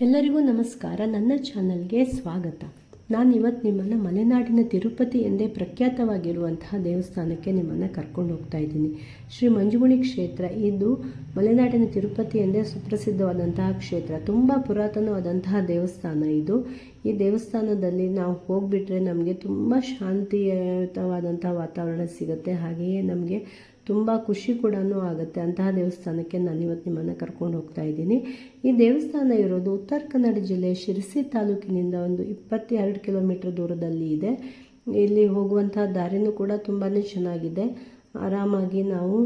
ಎಲ್ಲರಿಗೂ ನಮಸ್ಕಾರ. ನನ್ನ ಚಾನಲ್ಗೆ ಸ್ವಾಗತ. ನಾನು ಇವತ್ತು ನಿಮ್ಮನ್ನು ಮಲೆನಾಡಿನ ತಿರುಪತಿ ಎಂದೇ ಪ್ರಖ್ಯಾತವಾಗಿರುವಂತಹ ದೇವಸ್ಥಾನಕ್ಕೆ ನಿಮ್ಮನ್ನು ಕರ್ಕೊಂಡು ಹೋಗ್ತಾ ಇದ್ದೀನಿ. ಶ್ರೀ ಮಂಜುಗುಣಿ ಕ್ಷೇತ್ರ. ಇದು ಮಲೆನಾಡಿನ ತಿರುಪತಿ ಎಂದೇ ಸುಪ್ರಸಿದ್ಧವಾದಂತಹ ಕ್ಷೇತ್ರ. ತುಂಬ ಪುರಾತನವಾದಂತಹ ದೇವಸ್ಥಾನ ಇದು. ಈ ದೇವಸ್ಥಾನದಲ್ಲಿ ನಾವು ಹೋಗಿಬಿಟ್ರೆ ನಮಗೆ ತುಂಬ ಶಾಂತಿಯುತವಾದಂತಹ ವಾತಾವರಣ ಸಿಗುತ್ತೆ. ಹಾಗೆಯೇ ನಮಗೆ ತುಂಬ ಖುಷಿ ಕೂಡ ಆಗುತ್ತೆ. ಅಂತಹ ದೇವಸ್ಥಾನಕ್ಕೆ ನಾನು ಇವತ್ತು ನಿಮ್ಮನ್ನು ಕರ್ಕೊಂಡು ಹೋಗ್ತಾ ಇದ್ದೀನಿ. ಈ ದೇವಸ್ಥಾನ ಇರೋದು ಉತ್ತರ ಕನ್ನಡ ಜಿಲ್ಲೆ ಶಿರಸಿ ತಾಲೂಕಿನಿಂದ ಒಂದು ಇಪ್ಪತ್ತೆರಡು ಕಿಲೋಮೀಟರ್ ದೂರದಲ್ಲಿ ಇದೆ. ಇಲ್ಲಿ ಹೋಗುವಂಥ ದಾರಿನೂ ಕೂಡ ತುಂಬಾ ಚೆನ್ನಾಗಿದೆ. ಆರಾಮಾಗಿ ನಾವು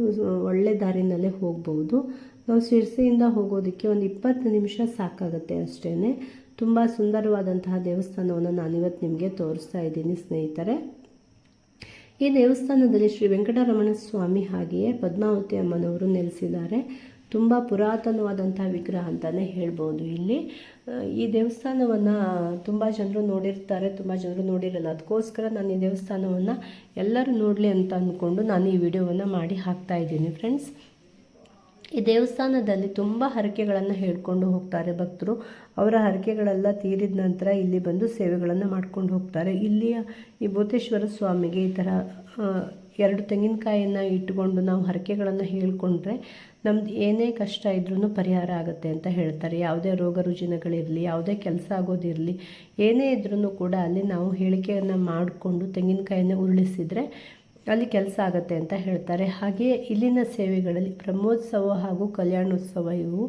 ಒಳ್ಳೆ ದಾರಿನಲ್ಲೇ ಹೋಗ್ಬೋದು. ನಾವು ಶಿರಸಿಯಿಂದ ಹೋಗೋದಕ್ಕೆ ಒಂದು ಇಪ್ಪತ್ತು ನಿಮಿಷ ಸಾಕಾಗುತ್ತೆ ಅಷ್ಟೇ ತುಂಬ ಸುಂದರವಾದಂತಹ ದೇವಸ್ಥಾನವನ್ನು ನಾನಿವತ್ತು ನಿಮಗೆ ತೋರಿಸ್ತಾ ಇದ್ದೀನಿ ಸ್ನೇಹಿತರೆ. ಈ ದೇವಸ್ಥಾನದಲ್ಲಿ ಶ್ರೀ ವೆಂಕಟರಮಣ ಸ್ವಾಮಿ ಹಾಗೆಯೇ ಪದ್ಮಾವತಿ ಅಮ್ಮನವರು ನೆಲೆಸಿದ್ದಾರೆ. ತುಂಬ ಪುರಾತನವಾದಂತಹ ವಿಗ್ರಹ ಅಂತಲೇ ಹೇಳ್ಬೋದು ಇಲ್ಲಿ. ಈ ದೇವಸ್ಥಾನವನ್ನು ತುಂಬ ಜನರು ನೋಡಿರ್ತಾರೆ, ತುಂಬ ಜನರು ನೋಡಿರಲ್ಲ. ಅದಕ್ಕೋಸ್ಕರ ನಾನು ಈ ದೇವಸ್ಥಾನವನ್ನು ಎಲ್ಲರೂ ನೋಡಲಿ ಅಂತ ಅಂದ್ಕೊಂಡು ನಾನು ಈ ವಿಡಿಯೋವನ್ನು ಮಾಡಿ ಹಾಕ್ತಾ ಇದ್ದೀನಿ ಫ್ರೆಂಡ್ಸ್ ಈ ದೇವಸ್ಥಾನದಲ್ಲಿ ತುಂಬ ಹರಕೆಗಳನ್ನು ಹೇಳ್ಕೊಂಡು ಹೋಗ್ತಾರೆ ಭಕ್ತರು. ಅವರ ಹರಕೆಗಳೆಲ್ಲ ತೀರಿದ ನಂತರ ಇಲ್ಲಿ ಬಂದು ಸೇವೆಗಳನ್ನು ಮಾಡ್ಕೊಂಡು ಹೋಗ್ತಾರೆ. ಇಲ್ಲಿಯ ಈ ಭೂತೇಶ್ವರ ಸ್ವಾಮಿಗೆ ಈ ಥರ ಎರಡು ತೆಂಗಿನಕಾಯಿಯನ್ನು ಇಟ್ಟುಕೊಂಡು ನಾವು ಹರಕೆಗಳನ್ನು ಹೇಳ್ಕೊಂಡ್ರೆ ನಮ್ದು ಏನೇ ಕಷ್ಟ ಇದ್ರೂ ಪರಿಹಾರ ಆಗುತ್ತೆ ಅಂತ ಹೇಳ್ತಾರೆ. ಯಾವುದೇ ರೋಗ ರುಜಿನಗಳಿರಲಿ, ಯಾವುದೇ ಕೆಲಸ ಆಗೋದಿರಲಿ, ಏನೇ ಇದ್ರೂ ಕೂಡ ಅಲ್ಲಿ ನಾವು ಹೇಳಿಕೆಯನ್ನು ಮಾಡಿಕೊಂಡು ತೆಂಗಿನಕಾಯನ್ನು ಉರುಳಿಸಿದರೆ ಅಲ್ಲಿ ಕೆಲಸ ಆಗುತ್ತೆ ಅಂತ ಹೇಳ್ತಾರೆ. ಹಾಗೆಯೇ ಇಲ್ಲಿನ ಸೇವೆಗಳಲ್ಲಿ ಬ್ರಹ್ಮೋತ್ಸವ ಹಾಗೂ ಕಲ್ಯಾಣೋತ್ಸವ ಇವು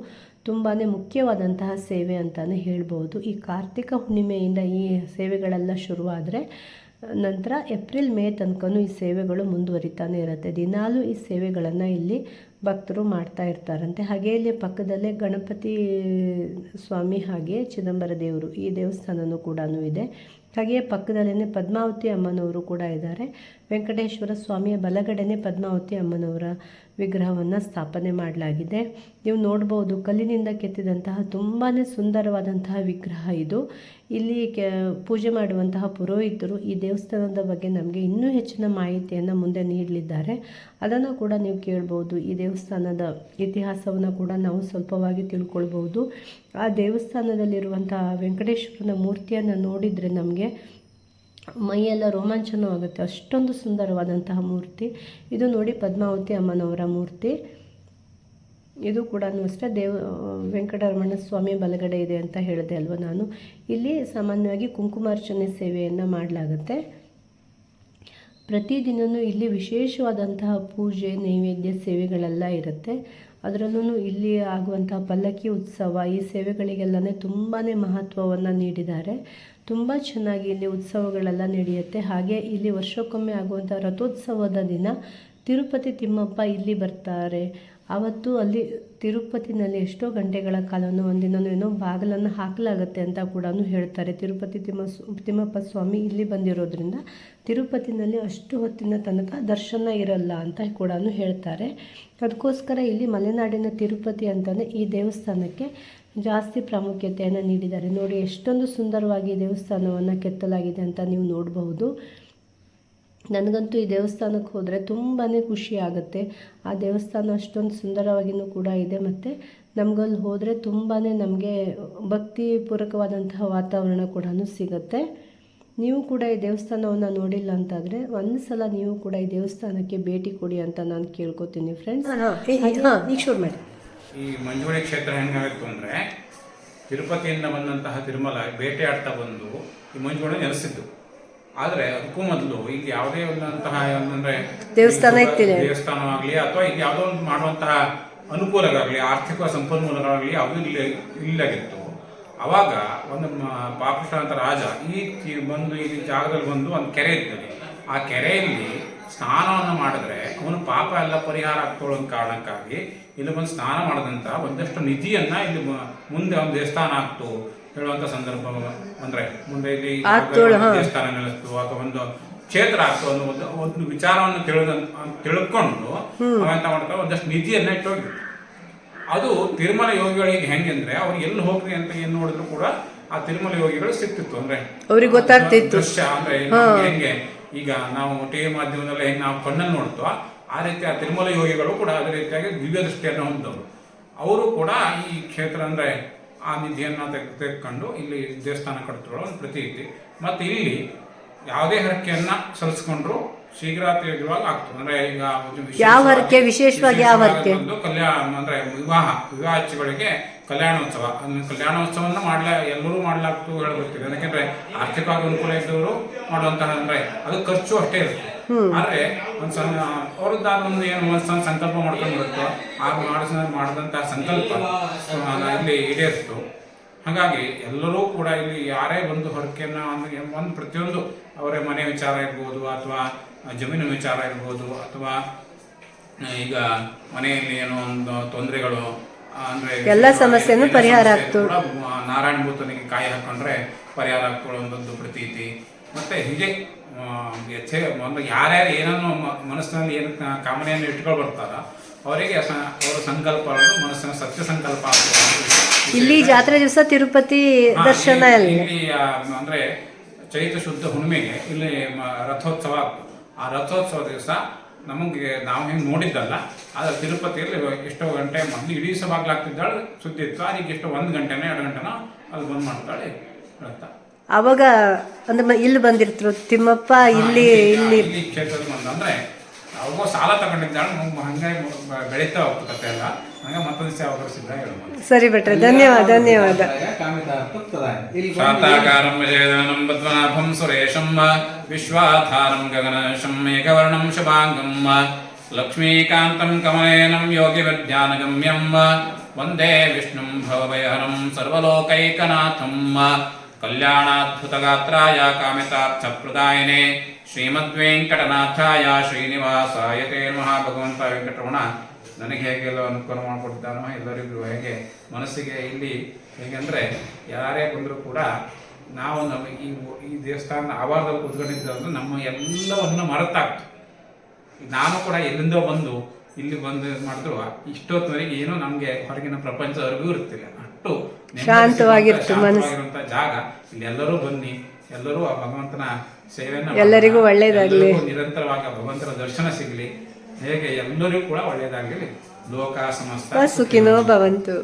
ತುಂಬಾ ಮುಖ್ಯವಾದಂತಹ ಸೇವೆ ಅಂತಲೇ ಹೇಳ್ಬೋದು ಈ ಕಾರ್ತಿಕ ಹುಣ್ಣಿಮೆಯಿಂದ ಈ ಸೇವೆಗಳೆಲ್ಲ ಶುರುವಾದರೆ ನಂತರ ಏಪ್ರಿಲ್ ಮೇ ತನಕನೂ ಈ ಸೇವೆಗಳು ಮುಂದುವರಿತಾನೆ ಇರುತ್ತೆ. ದಿನಾಲೂ ಈ ಸೇವೆಗಳನ್ನು ಇಲ್ಲಿ ಭಕ್ತರು ಮಾಡ್ತಾ ಇರ್ತಾರಂತೆ. ಹಾಗೆ ಇಲ್ಲಿ ಪಕ್ಕದಲ್ಲೇ ಗಣಪತಿ ಸ್ವಾಮಿ ಹಾಗೆ ಚಿದಂಬರ ದೇವರು ಈ ದೇವಸ್ಥಾನವೂ ಕೂಡ ಇದೆ. ಹಾಗೆಯೇ ಪಕ್ಕದಲ್ಲೇ ಪದ್ಮಾವತಿ ಅಮ್ಮನವರು ಕೂಡ ಇದ್ದಾರೆ. ವೆಂಕಟೇಶ್ವರ ಸ್ವಾಮಿಯ ಬಲಗಡೆನೆ ಪದ್ಮಾವತಿ ಅಮ್ಮನವರ ವಿಗ್ರಹವನ್ನು ಸ್ಥಾಪನೆ ಮಾಡಲಾಗಿದೆ. ನೀವು ನೋಡ್ಬೋದು ಕಲ್ಲಿನಿಂದ ಕೆತ್ತಿದಂತಹ ತುಂಬಾ ಸುಂದರವಾದಂತಹ ವಿಗ್ರಹ ಇದು. ಇಲ್ಲಿ ಕೆ, ಪೂಜೆ ಮಾಡುವಂತಹ ಪುರೋಹಿತರು ಈ ದೇವಸ್ಥಾನದ ಬಗ್ಗೆ ನಮಗೆ ಇನ್ನೂ ಹೆಚ್ಚಿನ ಮಾಹಿತಿಯನ್ನು ಮುಂದೆ ನೀಡಲಿದ್ದಾರೆ. ಅದನ್ನು ಕೂಡ ನೀವು ಕೇಳ್ಬೋದು. ಈ ದೇವಸ್ಥಾನದ ಇತಿಹಾಸವನ್ನು ಕೂಡ ನಾವು ಸ್ವಲ್ಪವಾಗಿ ತಿಳ್ಕೊಳ್ಬೋದು. ಆ ದೇವಸ್ಥಾನದಲ್ಲಿರುವಂತಹ ವೆಂಕಟೇಶ್ವರನ ಮೂರ್ತಿಯನ್ನು ನೋಡಿದರೆ ನಮಗೆ ಮೈಯೆಲ್ಲ ರೋಮಾಂಚನವಾಗುತ್ತೆ ಅಷ್ಟೊಂದು ಸುಂದರವಾದಂತಹ ಮೂರ್ತಿ. ಇದು ನೋಡಿ ಪದ್ಮಾವತಿ ಅಮ್ಮನವರ ಮೂರ್ತಿ. ಇದು ಕೂಡ ಅಷ್ಟೇ. ದೇವ, ವೆಂಕಟರಮಣ ಸ್ವಾಮಿ ಬಲಗಡೆ ಇದೆ ಅಂತ ಹೇಳಿದೆ ಅಲ್ವಾ ನಾನು. ಇಲ್ಲಿ ಸಾಮಾನ್ಯವಾಗಿ ಕುಂಕುಮಾರ್ಚನೆ ಸೇವೆಯನ್ನು ಮಾಡಲಾಗುತ್ತೆ. ಪ್ರತಿದಿನವೂ ಇಲ್ಲಿ ವಿಶೇಷವಾದಂತಹ ಪೂಜೆ, ನೈವೇದ್ಯ ಸೇವೆಗಳೆಲ್ಲ ಇರುತ್ತೆ. ಅದರಲ್ಲೂ ಇಲ್ಲಿ ಆಗುವಂತಹ ಪಲ್ಲಕ್ಕಿ ಉತ್ಸವ ಈ ಸೇವೆಗಳಿಗೆಲ್ಲನೇ ತುಂಬಾ ಮಹತ್ವವನ್ನು ನೀಡಿದ್ದಾರೆ. ತುಂಬ ಚೆನ್ನಾಗಿ ಇಲ್ಲಿ ಉತ್ಸವಗಳೆಲ್ಲ ನಡೆಯುತ್ತೆ. ಹಾಗೆ ಇಲ್ಲಿ ವರ್ಷಕ್ಕೊಮ್ಮೆ ಆಗುವಂಥ ರಥೋತ್ಸವದ ದಿನ ತಿರುಪತಿ ತಿಮ್ಮಪ್ಪ ಇಲ್ಲಿ ಬರ್ತಾರೆ. ಆವತ್ತು ಅಲ್ಲಿ ತಿರುಪತಿನಲ್ಲಿ ಎಷ್ಟೋ ಗಂಟೆಗಳ ಕಾಲವನ್ನು ಒಂದಿನ ಏನೋ ಬಾಗಿಲನ್ನು ಹಾಕಲಾಗುತ್ತೆ ಅಂತ ಕೂಡ ಹೇಳ್ತಾರೆ. ತಿರುಪತಿ ತಿಮ್ಮ ತಿಮ್ಮಪ್ಪ ಸ್ವಾಮಿ ಇಲ್ಲಿ ಬಂದಿರೋದ್ರಿಂದ ತಿರುಪತಿನಲ್ಲಿ ಅಷ್ಟು ಹೊತ್ತಿನ ತನಕ ದರ್ಶನ ಇರಲ್ಲ ಅಂತ ಕೂಡ ಹೇಳ್ತಾರೆ. ಅದಕ್ಕೋಸ್ಕರ ಇಲ್ಲಿ ಮಲೆನಾಡಿನ ತಿರುಪತಿ ಅಂತಲೇ ಈ ದೇವಸ್ಥಾನಕ್ಕೆ ಜಾಸ್ತಿ ಪ್ರಾಮುಖ್ಯತೆಯನ್ನು ನೀಡಿದ್ದಾರೆ. ನೋಡಿ, ಎಷ್ಟೊಂದು ಸುಂದರವಾಗಿ ದೇವಸ್ಥಾನವನ್ನು ಕೆತ್ತಲಾಗಿದೆ ಅಂತ ನೀವು ನೋಡಬಹುದು. ನನಗಂತೂ ಈ ದೇವಸ್ಥಾನಕ್ಕೆ ಹೋದರೆ ತುಂಬಾ ಖುಷಿ ಆಗುತ್ತೆ. ಆ ದೇವಸ್ಥಾನ ಅಷ್ಟೊಂದು ಸುಂದರವಾಗಿಯೂ ಕೂಡ ಇದೆ ಮತ್ತು ನಮಗಲ್ಲಿ ಹೋದರೆ ತುಂಬಾ ನಮಗೆ ಭಕ್ತಿಪೂರ್ವಕವಾದಂತಹ ವಾತಾವರಣ ಕೂಡ ಸಿಗುತ್ತೆ. ನೀವು ಕೂಡ ಈ ದೇವಸ್ಥಾನವನ್ನು ನೋಡಿಲ್ಲ ಅಂತಾದರೆ ಒಂದು ಸಲ ನೀವು ಕೂಡ ಈ ದೇವಸ್ಥಾನಕ್ಕೆ ಭೇಟಿ ಕೊಡಿ ಅಂತ ನಾನು ಕೇಳ್ಕೊತೀನಿ ಫ್ರೆಂಡ್ಸ್ ಈಗ ಶುರು ಮಾಡಿ. ಈ ಮಂಜುಳಿ ಕ್ಷೇತ್ರ ಹೆಂಗಾಗಿತ್ತು ಅಂದರೆ ತಿರುಪತಿಯಿಂದ ಬಂದಂತಹ ತಿರುಮಲ ಬೇಟೆಯಾಡ್ತಾ ಬಂದು ಈ ಮಂಜುಗಳು ನೆಲೆಸಿದ್ದು. ಆದರೆ ಅದಕ್ಕೂ ಮೊದಲು ಇಲ್ಲಿ ಯಾವುದೇ ಒಂದಂತಹ ಅಂದರೆ ದೇವಸ್ಥಾನ. ದೇವಸ್ಥಾನವಾಗಲಿ ಅಥವಾ ಇಲ್ಲಿ ಯಾವುದೋ ಒಂದು ಮಾಡುವಂತಹ ಅನುಕೂಲಗಳಾಗಲಿ ಆರ್ಥಿಕ ಸಂಪನ್ಮೂಲಗಳಾಗಲಿ ಯಾವುದೂ ಇಲ್ಲ ಇಲ್ಲಾಗಿತ್ತು ಅವಾಗ ಒಂದು ಪಾಪುಷ ಅಂತ ರಾಜ ಈ ಬಂದು ಈ ಜಾಗದಲ್ಲಿ ಬಂದು ಒಂದು ಕೆರೆ ಇರ್ತದೆ ಆ ಕೆರೆಯಲ್ಲಿ ಸ್ನಾನವನ್ನು ಮಾಡಿದ್ರೆ ಅವನು ಪಾಪ ಎಲ್ಲ ಪರಿಹಾರ ಆಗ್ತೋಳೋ ಕಾರಣಕ್ಕಾಗಿ ಇಲ್ಲಿ ಬಂದು ಸ್ನಾನ ಮಾಡಿದಂತ ಒಂದಷ್ಟು ನಿಧಿಯನ್ನ ಇಲ್ಲಿ ಮುಂದೆ ಒಂದು ದೇವಸ್ಥಾನ ಆಗ್ತು. ಹೇಳುವಂತ ಸಂದರ್ಭ ಅಂದ್ರೆ ಮುಂದೆ ಇಲ್ಲಿ ದೇವಸ್ಥಾನ ನೆಲೆಸ್ತು ಅಥವಾ ಒಂದು ಕ್ಷೇತ್ರ ಆಗ್ತು ಅನ್ನೋ ಒಂದು ಒಂದು ವಿಚಾರವನ್ನು ತಿಳಿದ ತಿಳ್ಕೊಂಡು ಎಂತ ಮಾಡ್ತಾರೆ ಒಂದಷ್ಟು ನಿಧಿಯನ್ನ ಇಟ್ಟೋಗಿ ಅದು ತಿರುಮಲ ಯೋಗಿಗಳಿಗೆ ಹೆಂಗಂದ್ರೆ ಅವ್ರು ಎಲ್ಲಿ ಹೋಗ್ರಿ ಅಂತ ಏನ್ ನೋಡಿದ್ರು ಕೂಡ ಆ ತಿರುಮಲ ಯೋಗಿಗಳು ಸಿಕ್ತಿತ್ತು ಅಂದ್ರೆ ಅವ್ರಿಗೆ ಗೊತ್ತಾಗ್ತಿತ್ತು. ದೃಶ್ಯ ಅಂದ್ರೆ ಹೆಂಗೆ ಈಗ ನಾವು ಟಿವಿ ಮಾಧ್ಯಮದಲ್ಲಿ ಹೆಂಗೆ ನಾವು ಕಣ್ಣಲ್ಲಿ ನೋಡ್ತೋ ಆ ರೀತಿ ಆ ತಿರುಮಲ ಯೋಗಿಗಳು ಕೂಡ ಅದೇ ರೀತಿಯಾಗಿ ದಿವ್ಯ ದೃಷ್ಟಿಯನ್ನು ಹೊಂದವರು. ಅವರು ಕೂಡ ಈ ಕ್ಷೇತ್ರ ಅಂದ್ರೆ ಆ ನಿಧಿಯನ್ನು ತೆಗೆ ತೆಗೆದುಕೊಂಡು ಇಲ್ಲಿ ದೇವಸ್ಥಾನ ಕಟ್ಕೊಳ್ಳೋ ಒಂದು ಪ್ರತೀತಿ ಮತ್ತು ಇಲ್ಲಿ ಯಾವುದೇ ಹರಕೆಯನ್ನ ಸಲ್ಲಿಸ್ಕೊಂಡ್ರು ಶೀಘ್ರತೆಯುವಾಗ ಆಗ್ತದೆ. ಅಂದ್ರೆ ಈಗ ಯಾವ ಹರಕೆ? ವಿಶೇಷವಾಗಿ ಯಾವ ಹರಕೆ? ಒಂದು ಕಲ್ಯಾಣ ಅಂದ್ರೆ ವಿವಾಹ ವಿವಾಹಗಳಿಗೆ ಕಲ್ಯಾಣೋತ್ಸವ. ಅಂದ್ರೆ ಕಲ್ಯಾಣೋತ್ಸವನ್ನ ಮಾಡ್ಲಾ ಎಲ್ಲರೂ ಮಾಡ್ಲಾಗ್ತು ಹೇಳ್ಬೇಕಿದೆ ಯಾಕಂದ್ರೆ ಆರ್ಥಿಕವಾಗಿ ಅನುಕೂಲ ಇದ್ದವರು ಮಾಡುವಂತಹ ಅಂದ್ರೆ ಅದು ಖರ್ಚು ಅಷ್ಟೇ ಇರುತ್ತೆ. ಆದ್ರೆ ಒಂದ್ ಸಣ್ಣ ಅವ್ರದ್ದಾದ ಒಂದು ಏನು ಒಂದ್ ಸಂಕಲ್ಪ ಮಾಡ್ಕೊಂಡಿರುತ್ತೋ ಆ ಮಾಡಿಸ ಮಾಡಿದಂತ ಸಂಕಲ್ಪ ಇಲ್ಲಿ ಈಡೇರಿಸ್ತು ಹಾಗಾಗಿ ಎಲ್ಲರೂ ಕೂಡ ಇಲ್ಲಿ ಯಾರೇ ಬಂದು ಹೊರಕೆಯನ್ನ ಅಂದ್ರೆ ಒಂದು ಪ್ರತಿಯೊಂದು ಅವರ ಮನೆ ವಿಚಾರ ಇರ್ಬೋದು ಅಥವಾ ಜಮೀನು ವಿಚಾರ ಇರ್ಬೋದು ಅಥವಾ ಈಗ ಮನೆಯಲ್ಲಿ ಏನೋ ಒಂದು ತೊಂದರೆಗಳು ಅಂದ್ರೆ ಎಲ್ಲ ಸಮಸ್ಯೆನೂ ಪರಿಹಾರ ಆಗ್ತು. ನಾರಾಯಣ ಭೂತನಿಗೆ ಕಾಯಿ ಹಾಕೊಂಡ್ರೆ ಪರಿಹಾರ ಆಗ್ಕೊಳ್ಳುವಂಥದ್ದು ಪ್ರತೀತಿ. ಮತ್ತೆ ಹೀಗೆ ಆ, ಹೆಚ್ಚೆ ಒಂದು ಯಾರ್ಯಾರು ಏನನ್ನು ಮನಸ್ಸಿನಲ್ಲಿ ಏನು ಕಾಮನೆಯನ್ನು ಇಟ್ಕೊಂಡು ಬರ್ತಾರ ಅವರಿಗೆ ಅವರ ಸಂಕಲ್ಪ ಮನಸ್ಸಿನ ಸತ್ಯ ಸಂಕಲ್ಪ. ಇಲ್ಲಿ ಜಾತ್ರೆ ದಿವಸ ತಿರುಪತಿ ದರ್ಶನ ಇಲ್ಲಿ- ಅಂದ್ರೆ ಚೈತ್ರ ಶುದ್ಧ ಹುಣ್ಣಿಮೆಗೆ ಇಲ್ಲಿ ರಥೋತ್ಸವ ಆ ರಥೋತ್ಸವ ದಿವಸ ನಮಗೆ ನಾವು ಹಿಂಗೆ ನೋಡಿದ್ದಲ್ಲ ಆದ್ರೆ ತಿರುಪತಿಯಲ್ಲಿ ಎಷ್ಟೋ ಗಂಟೆ ಮೊದಲು ಇಡೀ ಸಭಾಗ್ಲಾಗ್ತಿದ್ದಾಳೆ ಸುದ್ದಿ ಇತ್ತು. ಅದಕ್ಕೆ ಎಷ್ಟೋ ಒಂದು ಗಂಟೆನೋ ಎರಡು ಗಂಟೆನೋ ಅಲ್ಲಿ ಬಂದ್ ಮಾಡ್ತಾಳೆ ಹೇಳ್ತಾ ಅವಾಗ ಅಂದ್ರೆ ಇಲ್ಲಿ ಬಂದಿರ್ತರು. ತಿಮ್ಮಪ್ಪ ಇಲ್ಲಿ ಇಲ್ಲಿ ಇಲ್ಲಿ ಕ್ಷೇತ್ರದ ಬಂದ ಅಂದ್ರೆ ಅವಾಗ ಸಾಲ ತಗೊಂಡಿದ್ದಾಳೆ ನಮ್ಗೆ ಹಂಗೆ ಬೆಳೀತಾ ಹೋಗ್ತದೆ ಕಥೆ ಎಲ್ಲ. ಹಂಗೆ ಮತ್ತೊಂದು ಸೇವೆ ಹೇಳ್ಬೋದು ಸರಿ ಭಟ್ರೆ ಧನ್ಯವಾದ ಧನ್ಯವಾದ. ಶಾತಾಕಾರಂ ವಿಜಯದಾನಂ ಪದ್ಮನಾಭಂ ಸುರೇಶಂ ವಿಶ್ವಾಧಾರಂ ಗಗನಶಂ ಮೇಘವರ್ಣಂ ಶುಭಾಂಗಂ ಲಕ್ಷ್ಮೀಕಾಂತಂ ಕಮಲೇನಂ ಯೋಗಿವಿದ್ಯಾನಗಮ್ಯಂ ವಂದೇ ವಿಷ್ಣುಂ ಭವಭಯಹರಂ ಸರ್ವಲೋಕೈಕನಾಥಂ ಕಲ್ಯಾಣಾದ್ಭುತಗಾತ್ರಾಯ ಕಾಮಿತಾರ್ಥಪ್ರದಾಯಿನೇ ಶ್ರೀಮದ್ವೆಂಕಟನಾಥಾಯ ಶ್ರೀನಿವಾಸ ತೇ ನಮಃ. ಭಗವಂತ ವೆಂಕಟರಮಣ ನನಗೆ ಹೇಗೆಲ್ಲ ಅನುಕೂಲ ಮಾಡಿಕೊಡ್ತಾನೋ ಎಲ್ಲರಿಗೂ ಹೇಗೆ ಮನಸ್ಸಿಗೆ ಇಲ್ಲಿ ಹೇಗೆಂದ್ರೆ ಯಾರೇ ಬಂದರೂ ಕೂಡ ನಾವು ನಮ್ಮ ಈ ಈ ದೇವಸ್ಥಾನದ ಆವಾರದಲ್ಲಿ ಕೂತ್ಕೊಂಡಿದ್ದು ನಮ್ಮ ಎಲ್ಲವನ್ನು ಮರೆತಾಗ್ತು. ನಾನು ಕೂಡ ಎಲ್ಲಿಂದೋ ಬಂದು ಇಲ್ಲಿ ಬಂದು ಮಾಡಿದ್ರು ಇಷ್ಟೊತ್ತಿನವರೆಗೆ ಏನೋ ನಮಗೆ ಹೊರಗಿನ ಪ್ರಪಂಚದವರೆಗೂ ಇರುತ್ತಿಲ್ಲ. ಅಷ್ಟು ನೆಮ್ಮದಿ ಶಾಂತವಾಗಿರ್ತು ಮನಸ್ಸು. ಜಾಗ ಇಲ್ಲಿ ಎಲ್ಲರೂ ಬನ್ನಿ ಎಲ್ಲರೂ ಆ ಭಗವಂತನ ಸೇವೆಯನ್ನು ಎಲ್ಲರಿಗೂ ಒಳ್ಳೇದಾಗಲಿ. ನಿರಂತರವಾಗಿ ಭಗವಂತನ ದರ್ಶನ ಸಿಗಲಿ. ಹೇಗೆ ಎಲ್ಲರಿಗೂ ಕೂಡ ಒಳ್ಳೇದಾಗಲಿ. ಲೋಕ ಸಮಸ್ತ ಸುಖಿನೋ ಭವಂತು.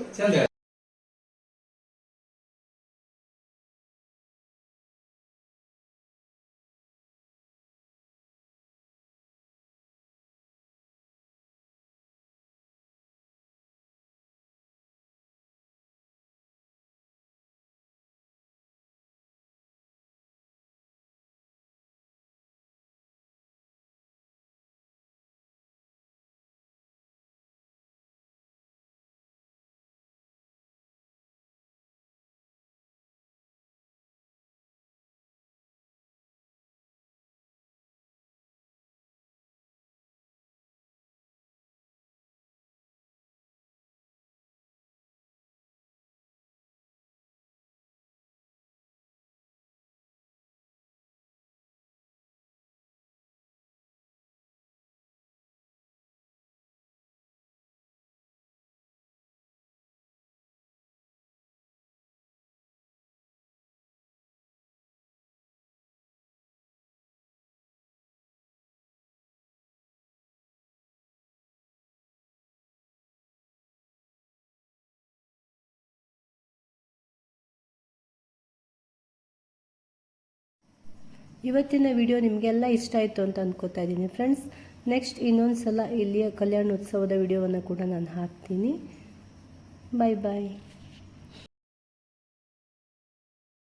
ಇವತ್ತಿನ ವಿಡಿಯೋ ನಿಮಗೆಲ್ಲ ಇಷ್ಟ ಆಯಿತು ಅಂತ ಅಂದ್ಕೋತಾ ಇದ್ದೀನಿ. ಫ್ರೆಂಡ್ಸ್ ನೆಕ್ಸ್ಟ್ ಇನ್ನೊಂದು ಸಲ ಇಲ್ಲಿಯ ಕಲ್ಯಾಣೋತ್ಸವದ ವಿಡಿಯೋವನ್ನು ಕೂಡ ನಾನು ಹಾಕ್ತೀನಿ. ಬಾಯ್ ಬಾಯ್